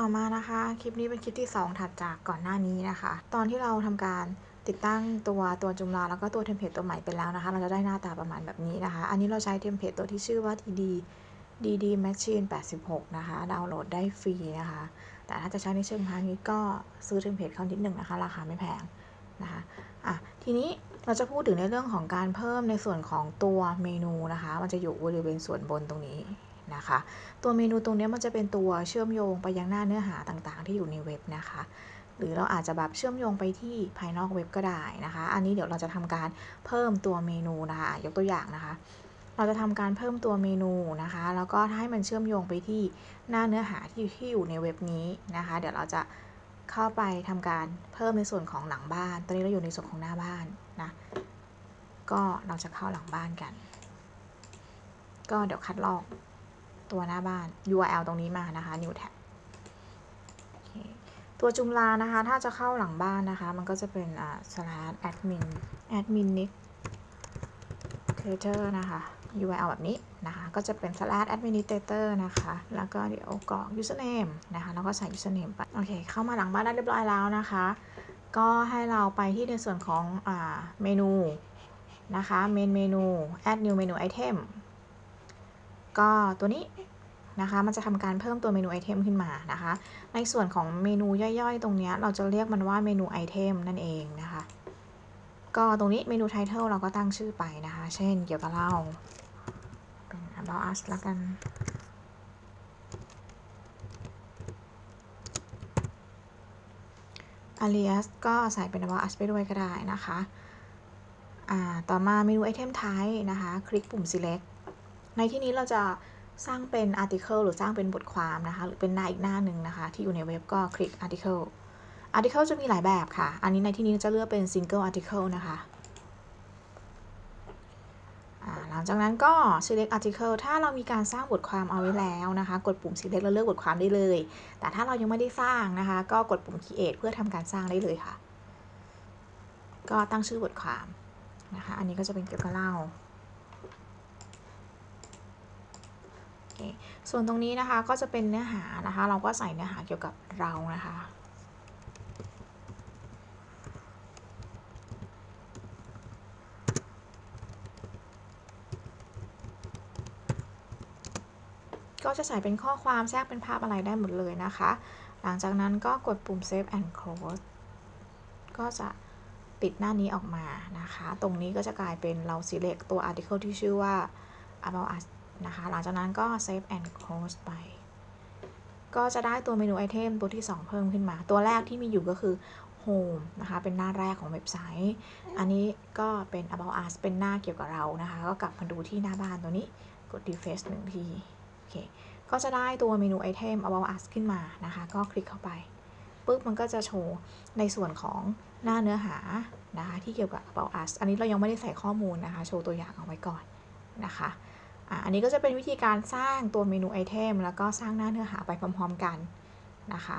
ต่อมานะคะคลิปนี้เป็นคลิปที่ 2 ถัดจากก่อนหน้านี้นะคะ ตอนที่เราทำการติดตั้งตัวตัวจุมลาแล้วก็ตัวเทมเพลตตัวใหม่ไปแล้วนะคะ เราจะได้หน้าตาประมาณแบบนี้นะคะ อันนี้เราใช้เทมเพลตตัวที่ชื่อว่า DD DD Machine 86 นะคะ ดาวน์โหลดได้ฟรีนะคะ แต่ถ้าจะใช้ในเชิงพาณิชย์ก็ซื้อเทมเพลตเขานิดหนึ่งนะคะ ราคาไม่แพงนะคะอะทีนี้เราจะพูดถึงในเรื่องของการเพิ่มในส่วนของตัวเมนูนะคะ มันจะอยู่บริเวณส่วนบนตรงนี้ นะคะ ตัวเมนูตรงนี้มันจะเป็นตัวเชื่อมโยงไปยังหน้าเนื้อหาต่างๆ ที่อยู่ในเว็บนะคะ หรือเราอาจจะแบบเชื่อมโยงไปที่ภายนอกเว็บก็ได้นะคะ อันนี้เดี๋ยวเราจะทำการเพิ่มตัวเมนูนะคะ ยกตัวอย่างนะคะ เราจะทำการเพิ่มตัวเมนูนะคะ แล้วก็ให้มันเชื่อมโยงไปที่หน้าเนื้อหาที่ที่อยู่ในเว็บนี้นะคะ เดี๋ยวเราจะเข้าไปทำการเพิ่มในส่วนของหลังบ้าน ตอนนี้เราอยู่ในส่วนของหน้าบ้านนะ ก็เราจะเข้าหลังบ้านกัน ก็เดี๋ยวคัดลอก ตัวหน้าบ้าน URL ตรงนี้มานะคะ new tab ตัวจุมลานะคะ ถ้าจะเข้าหลังบ้านนะคะ มันก็จะเป็นอ่า slash admin admin nick creator นะคะ URL แบบนี้นะคะ ก็จะเป็น slash administrator นะคะ แล้วก็เดี๋ยวกรอก username นะคะ แล้วก็ใส่ username ไป โอเค เข้ามาหลังบ้านได้เรียบร้อยแล้วนะคะ ก็ให้เราไปที่ในส่วนของอ่าเมนูนะคะ main เมนู add new menu item ก็ตัวนี้นะคะมันจะทำการเพิ่มตัวเมนูไอเทมขึ้นมานะคะ ในส่วนของเมนูย่อยๆ ตรงนี้เราจะเรียกมันว่าเมนูไอเทมนั่นเองนะคะ ก็ตรงนี้เมนูไทเทลเราก็ตั้งชื่อไปนะคะ เช่นเกี่ยวกับเราเป็น about us ละกัน alias ก็ใส่เป็น about us ไปด้วยก็ได้นะคะอ่าต่อมาเมนูไอเทมไทป์นะคะ คลิกปุ่ม select ในที่นี้เราจะสร้างเป็น article หรือสร้างเป็นบทความนะคะ หรือเป็นหน้าอีกหน้าหนึ่งนะคะ ที่อยู่ในเว็บก็คลิก article article จะมีหลายแบบค่ะ อันนี้ในที่นี้จะเลือกเป็น single article นะคะหลังจากนั้นก็ select article ถ้าเรามีการสร้างบทความเอาไว้แล้วนะคะ กดปุ่ม select แล้วเลือกบทความได้เลย แต่ถ้าเรายังไม่ได้สร้างนะคะ ก็กดปุ่ม create เพื่อทำการสร้างได้เลยค่ะ ก็ตั้งชื่อบทความนะคะ อันนี้ก็จะเป็นเกี่ยวกับเล่า ส่วนตรงนี้นะคะก็จะเป็นเนื้อหานะคะ เราก็ใส่เนื้อหาเกี่ยวกับเรานะคะก็จะใส่เป็นข้อความแทรกเป็นภาพอะไรได้หมดเลยนะคะ หลังจากนั้นก็กดปุ่ม save and close ก็จะปิดหน้านี้ออกมานะคะ ตรงนี้ก็จะกลายเป็นเรา select ตัว article ที่ชื่อว่า about us นะคะ หลังจากนั้นก็ save and close ไป ก็จะได้ตัวเมนูไอเทมตัวที่ 2 เพิ่มขึ้นมา ตัวแรกที่มีอยู่ก็คือ home นะคะ เป็นหน้าแรกของเว็บไซต์ อันนี้ก็เป็น about us เป็นหน้าเกี่ยวกับเรานะคะ ก็กลับมาดูที่หน้าบ้านตัวนี้ กด refresh หนึ่งที โอเค ก็จะได้ตัวเมนูไอเทม about us ขึ้นมานะคะ ก็คลิกเข้าไปปุ๊บมันก็จะโชว์ในส่วนของหน้าเนื้อหานะคะที่เกี่ยวกับ about us อันนี้เรายังไม่ได้ใส่ข้อมูลนะคะ โชว์ตัวอย่างเอาไว้ก่อนนะคะ อันนี้ก็จะเป็นวิธีการสร้างตัวเมนูไอเทมแล้วก็สร้างหน้าเนื้อหาไปพร้อมๆกันนะคะ